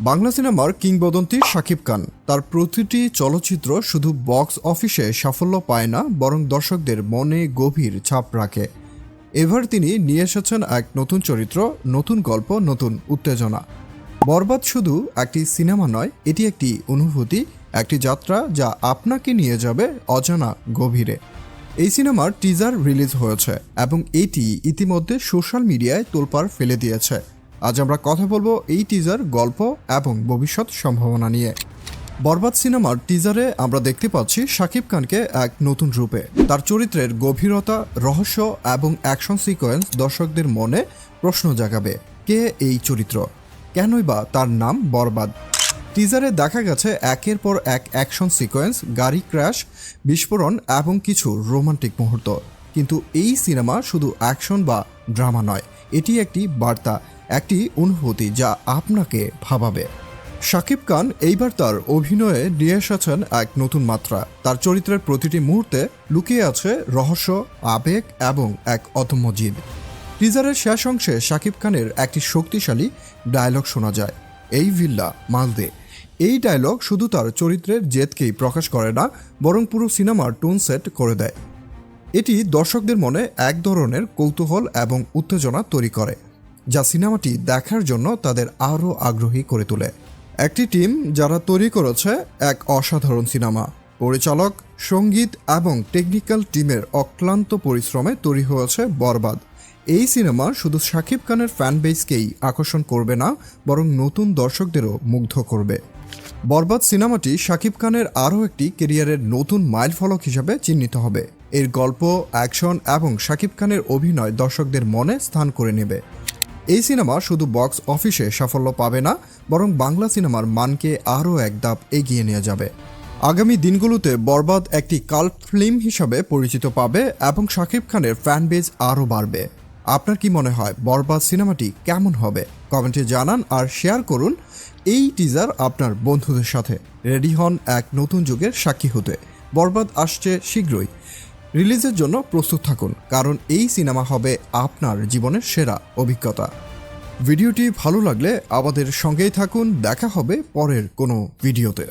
বাংলা সিনেমার কিংবদন্তি শাকিব খান। তার প্রতিটি চলচ্চিত্র শুধু বক্স অফিসে সাফল্য পায় না, বরং দর্শকদের মনে গভীর ছাপ রাখে। এবার তিনি নিয়ে এসেছেন এক নতুন চরিত্র, নতুন গল্প, নতুন উত্তেজনা। বরবাদ শুধু একটি সিনেমা নয়, এটি একটি অনুভূতি, একটি যাত্রা যা আপনাকে নিয়ে যাবে অজানা গভীরে। এই সিনেমার টিজার রিলিজ হয়েছে এবং এটি ইতিমধ্যে সোশ্যাল মিডিয়ায় তোলপাড় ফেলে দিয়েছে। আজ আমরা কথা বলব এই টিজার গল্প এবং ভবিষ্যৎ সম্ভাবনা নিয়ে। বরবাদ সিনেমার টিজারে আমরা দেখতে পাচ্ছি শাকিব খানকে এক নতুন রূপে। তার চরিত্রের গভীরতা, রহস্য এবং অ্যাকশন সিকোয়েন্স দর্শকদের মনে প্রশ্ন জাগাবে, কে এই চরিত্র? কেনই বা তার নাম বরবাদ? টিজারে দেখা গেছে একের পর এক অ্যাকশন সিকোয়েন্স গাড়ি ক্র্যাশ বিস্ফোরণ এবং কিছু রোমান্টিক মুহূর্ত। কিন্তু এই সিনেমা শুধু অ্যাকশন বা ড্রামা নয়, এটি একটি বার্তা। একটি অনুভূতি যা আপনাকে ভাবাবে। শাকিব খান এইবার তার অভিনয়ে নিয়ে এসেছেন এক নতুন মাত্রা। তার চরিত্রের প্রতিটি মুহূর্তে লুকিয়ে আছে রহস্য, আবেগ এবং এক অদম্য জিদ। টিজারের শেষ অংশে শাকিব খানের একটি শক্তিশালী ডায়লগ শোনা যায়, এই ভিল্লা, মালদে। এই ডায়লগ শুধু তার চরিত্রের জেদকেই প্রকাশ করে না, বরং পুরো সিনেমার টোন সেট করে দেয়। এটি দর্শকদের মনে এক ধরনের কৌতূহল এবং উত্তেজনা তৈরি করে। যা সিনেমাটি দেখার জন্য তাদের আরও আগ্রহী করে তোলে। একটি টিম যারা তৈরি করেছে এক অসাধারণ সিনেমা। পরিচালক, সংগীত এবং টেকনিক্যাল টিমের অক্লান্ত পরিশ্রমে তৈরি হয়েছে বরবাদ। এই সিনেমা শুধু শাকিব খানের ফ্যান বেসকেই আকর্ষণ করবে না, বরং নতুন দর্শকদেরও মুগ্ধ করবে। বরবাদ সিনেমাটি শাকিব খানের আরও একটি কেরিয়ারের নতুন মাইল ফলক হিসাবে চিহ্নিত হবে। এর গল্প, অ্যাকশন এবং শাকিব খানের অভিনয় দর্শকদের মনে স্থান করে নেবে। এই সিনেমা শুধু বক্স অফিসে সাফল্য পাবে না, বরং বাংলা সিনেমার মানকে আরও এক ধাপ এগিয়ে নিয়ে যাবে। আগামী দিনগুলোতে বরবাদ একটি কাল্ট ফিল্ম হিসাবে পরিচিত পাবে এবং শাকিব খানের ফ্যান বেজ আরও বাড়বে। আপনার কি মনে হয়, বরবাদ সিনেমাটি কেমন হবে? কমেন্টে জানান আর শেয়ার করুন। এই টিজার আপনার বন্ধুদের সাথে। রেডি হন এক নতুন যুগের সাক্ষী হতে। বরবাদ আসছে শীঘ্রই। রিলিজের জন্য প্রস্তুত থাকুন, কারণ এই সিনেমা হবে আপনার জীবনের সেরা অভিজ্ঞতা। ভিডিওটি ভালো লাগলে আমাদের সঙ্গেই থাকুন, দেখা হবে পরের কোনো ভিডিওতে।